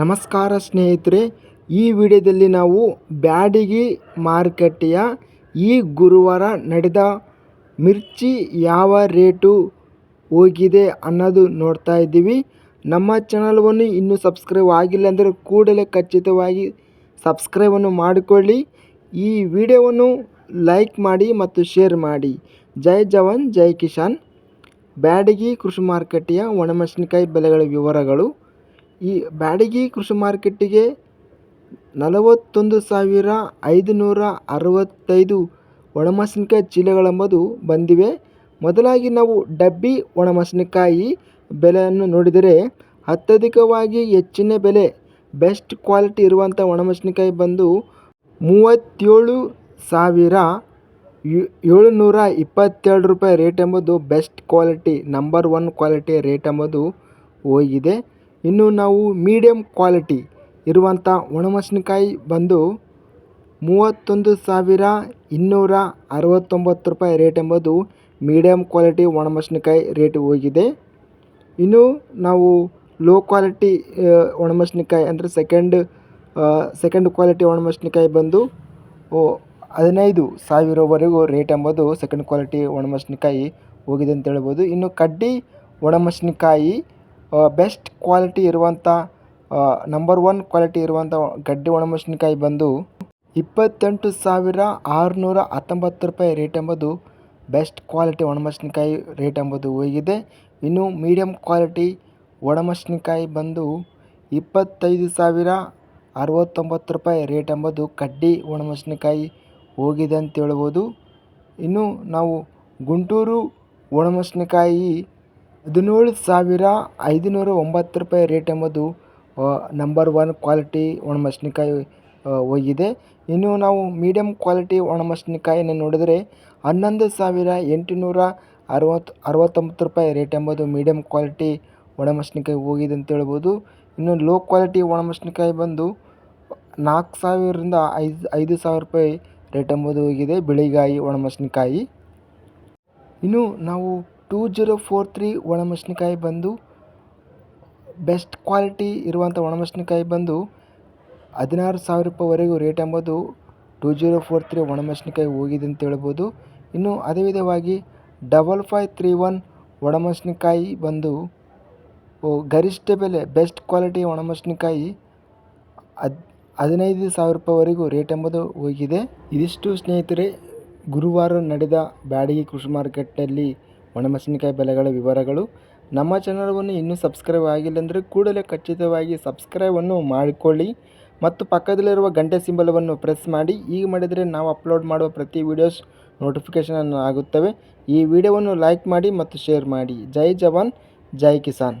ನಮಸ್ಕಾರ ಸ್ನೇಹಿತರೆ, ಈ ವಿಡಿಯೋದಲ್ಲಿ ನಾವು ಬ್ಯಾಡಗಿ ಮಾರುಕಟ್ಟೆಯ ಈ ಗುರುವಾರ ನಡೆದ ಮಿರ್ಚಿ ಯಾವ ರೇಟು ಹೋಗಿದೆ ಅನ್ನೋದು ನೋಡ್ತಾ ಇದ್ದೀವಿ. ನಮ್ಮ ಚಾನಲ್ವನ್ನು ಇನ್ನೂ ಸಬ್ಸ್ಕ್ರೈಬ್ ಆಗಿಲ್ಲ ಅಂದರೆ ಕೂಡಲೇ ಖಚಿತವಾಗಿ ಸಬ್ಸ್ಕ್ರೈಬನ್ನು ಮಾಡಿಕೊಳ್ಳಿ. ಈ ವಿಡಿಯೋವನ್ನು ಲೈಕ್ ಮಾಡಿ ಮತ್ತು ಶೇರ್ ಮಾಡಿ. ಜೈ ಜವಾನ್, ಜೈ ಕಿಸಾನ್. ಬ್ಯಾಡಗಿ ಕೃಷಿ ಮಾರುಕಟ್ಟೆಯ ಒಣಮೆಣಸಿನಕಾಯಿ ಬೆಲೆಗಳ ವಿವರಗಳು. ಈ ಬ್ಯಾಡಗಿ ಕೃಷಿ ಮಾರ್ಕೆಟ್ಟಿಗೆ ನಲವತ್ತೊಂದು ಸಾವಿರ ಐದುನೂರ ಅರವತ್ತೈದು ಒಣಮೆಣಸಿನಕಾಯಿ ಚೀಲಗಳೆಂಬುದು ಬಂದಿವೆ. ಮೊದಲಾಗಿ ನಾವು ಡಬ್ಬಿ ಒಣಮೆಣಸಿನಕಾಯಿ ಬೆಲೆಯನ್ನು ನೋಡಿದರೆ ಅತ್ಯಧಿಕವಾಗಿ ಹೆಚ್ಚಿನ ಬೆಲೆ, ಬೆಸ್ಟ್ ಕ್ವಾಲಿಟಿ ಇರುವಂಥ ಒಣಮೆಣಸಿನಕಾಯಿ ಬಂದು ಮೂವತ್ತೇಳು ಸಾವಿರ ಏಳುನೂರ ಇಪ್ಪತ್ತೆರಡು ರೂಪಾಯಿ ರೇಟ್ ಎಂಬುದು best quality, number one quality rate ಎಂಬುದು ಹೋಗಿದೆ. ಇನ್ನು ನಾವು ಮೀಡಿಯಮ್ ಕ್ವಾಲಿಟಿ ಇರುವಂಥ ಒಣಮೆಣಸಿನಕಾಯಿ ಬಂದು ಮೂವತ್ತೊಂದು ಸಾವಿರ ಇನ್ನೂರ ಅರವತ್ತೊಂಬತ್ತು ರೂಪಾಯಿ ರೇಟ್ ಎಂಬುದು ಮೀಡಿಯಮ್ ಕ್ವಾಲಿಟಿ ಒಣಮೆಣಸಿನಕಾಯಿ ರೇಟ್ ಹೋಗಿದೆ. ಇನ್ನು ನಾವು ಲೋ ಕ್ವಾಲಿಟಿ ಒಣಮೆಣಸಿನಕಾಯಿ ಅಂದರೆ ಸೆಕೆಂಡ್ ಸೆಕೆಂಡ್ ಕ್ವಾಲಿಟಿ ಒಣಮೆಣಸಿನಕಾಯಿ ಬಂದು ಹದಿನೈದು ಸಾವಿರವರೆಗೂ ರೇಟ್ ಎಂಬುದು ಸೆಕೆಂಡ್ ಕ್ವಾಲಿಟಿ ಒಣಮೆಣಸಿನಕಾಯಿ ಹೋಗಿದೆ ಅಂತ ಹೇಳ್ಬೋದು. ಇನ್ನು ಕಡ್ಡಿ ಒಣಮೆಣಸಿನಕಾಯಿ ಬೆಸ್ಟ್ ಕ್ವಾಲಿಟಿ ಇರುವಂಥ ನಂಬರ್ ಒನ್ ಕ್ವಾಲಿಟಿ ಇರುವಂಥ ಗಡ್ಡೆ ಒಣಮೆಣಸಿನಕಾಯಿ ಬಂದು ಇಪ್ಪತ್ತೆಂಟು ಸಾವಿರ ಆರುನೂರ ಹತ್ತೊಂಬತ್ತು ರೂಪಾಯಿ ರೇಟ್ ಎಂಬುದು ಬೆಸ್ಟ್ ಕ್ವಾಲಿಟಿ ಒಣಮೆಣಸಿನಕಾಯಿ ರೇಟ್ ಎಂಬುದು ಹೋಗಿದೆ. ಇನ್ನು ಮೀಡಿಯಮ್ ಕ್ವಾಲಿಟಿ ಒಣಮೆಣಸಿನಕಾಯಿ ಬಂದು ಇಪ್ಪತ್ತೈದು ಸಾವಿರ ಅರವತ್ತೊಂಬತ್ತು ರೂಪಾಯಿ ರೇಟ್ ಎಂಬುದು ಕಡ್ಡಿ ಒಣಮೆಣಸಿನಕಾಯಿ ಹೋಗಿದೆ ಅಂತ ಹೇಳ್ಬೋದು. ಇನ್ನು ನಾವು ಗುಂಟೂರು ಒಣಮೆಣಸಿನಕಾಯಿ ಹದಿನೇಳು ಸಾವಿರ ಐದುನೂರ ಒಂಬತ್ತು ರೂಪಾಯಿ ರೇಟ್ ಎಂಬುದು ನಂಬರ್ ಒನ್ ಕ್ವಾಲಿಟಿ ಒಣಮೆಣಸಿನಕಾಯಿ ಹೋಗಿದೆ. ಇನ್ನು ನಾವು ಮೀಡಿಯಮ್ ಕ್ವಾಲಿಟಿ ಒಣಮೆಣಸಿನಕಾಯಿನ ನೋಡಿದರೆ, ಹನ್ನೊಂದು ಸಾವಿರ ಎಂಟುನೂರ ಅರವತ್ತು ಅರವತ್ತೊಂಬತ್ತು ರೂಪಾಯಿ ರೇಟ್ ಎಂಬುದು ಮೀಡಿಯಂ ಕ್ವಾಲಿಟಿ ಒಣಮೆಣಸಿನಕಾಯಿ ಹೋಗಿದೆ ಅಂತ ಹೇಳ್ಬೋದು. ಇನ್ನು ಲೋ ಕ್ವಾಲಿಟಿ ಒಣಮೆಣಸಿನಕಾಯಿ ಬಂದು, ನಾಲ್ಕು ಸಾವಿರದಿಂದ ಐದು ಐದು ಸಾವಿರ ರೂಪಾಯಿ ರೇಟ್ ಎಂಬುದು ಹೋಗಿದೆ, ಬಿಳಿಗಾಯಿ ಒಣಮೆಣಸಿನಕಾಯಿ. ಇನ್ನು ನಾವು ಟೂ ಜೀರೋ ಫೋರ್ ತ್ರೀ ಒಣಮೆಣಸಿನಕಾಯಿ ಬಂದು ಬೆಸ್ಟ್ ಕ್ವಾಲಿಟಿ ಇರುವಂಥ ಒಣಮೆಣಸಿನಕಾಯಿ ಬಂದು ಹದಿನಾರು ಸಾವಿರ ರೂಪಾಯಿವರೆಗೂ ರೇಟ್ ಎಂಬುದು ಟೂ ಜೀರೋ ಫೋರ್ ತ್ರೀ ಒಣಮೆಣಸಿನಕಾಯಿ ಹೋಗಿದೆ ಅಂತ ಹೇಳ್ಬೋದು. ಇನ್ನು ಅದೇ ವಿಧವಾಗಿ ಡಬಲ್ ಫೈ ತ್ರೀ ಒನ್ ಒಣಮೆಣಸಿನಕಾಯಿ ಬಂದು ಗರಿಷ್ಠ ಬೆಲೆ ಬೆಸ್ಟ್ ಕ್ವಾಲಿಟಿ ಒಣಮೆಣಸಿನಕಾಯಿ ಹದ್, ಹದಿನೈದು ಸಾವಿರ ರೂಪಾಯಿವರೆಗೂ ರೇಟ್ ಎಂಬುದು ಹೋಗಿದೆ. ಇದಿಷ್ಟು ಸ್ನೇಹಿತರೆ, ಗುರುವಾರ ನಡೆದ ಬ್ಯಾಡಗಿ ಕೃಷಿ ಮಾರ್ಕೆಟ್ನಲ್ಲಿ ಒಣಮೆಣಸಿನಕಾಯಿ ಬೆಲೆಗಳ ವಿವರಗಳು. ನಮ್ಮ ಚಾನಲ್ವನ್ನು ಇನ್ನೂ ಸಬ್ಸ್ಕ್ರೈಬ್ ಆಗಿಲ್ಲ ಅಂದರೆ ಕೂಡಲೇ ಖಚಿತವಾಗಿ ಸಬ್ಸ್ಕ್ರೈಬನ್ನು ಮಾಡಿಕೊಳ್ಳಿ ಮತ್ತು ಪಕ್ಕದಲ್ಲಿರುವ ಗಂಟೆ ಸಿಂಬಲವನ್ನು ಪ್ರೆಸ್ ಮಾಡಿ. ಈಗ ಮಾಡಿದರೆ ನಾವು ಅಪ್ಲೋಡ್ ಮಾಡುವ ಪ್ರತಿ ವಿಡಿಯೋಸ್ ನೋಟಿಫಿಕೇಷನ್ ಆಗುತ್ತವೆ. ಈ ವಿಡಿಯೋವನ್ನು ಲೈಕ್ ಮಾಡಿ ಮತ್ತು ಶೇರ್ ಮಾಡಿ. ಜೈ ಜವಾನ್, ಜೈ ಕಿಸಾನ್.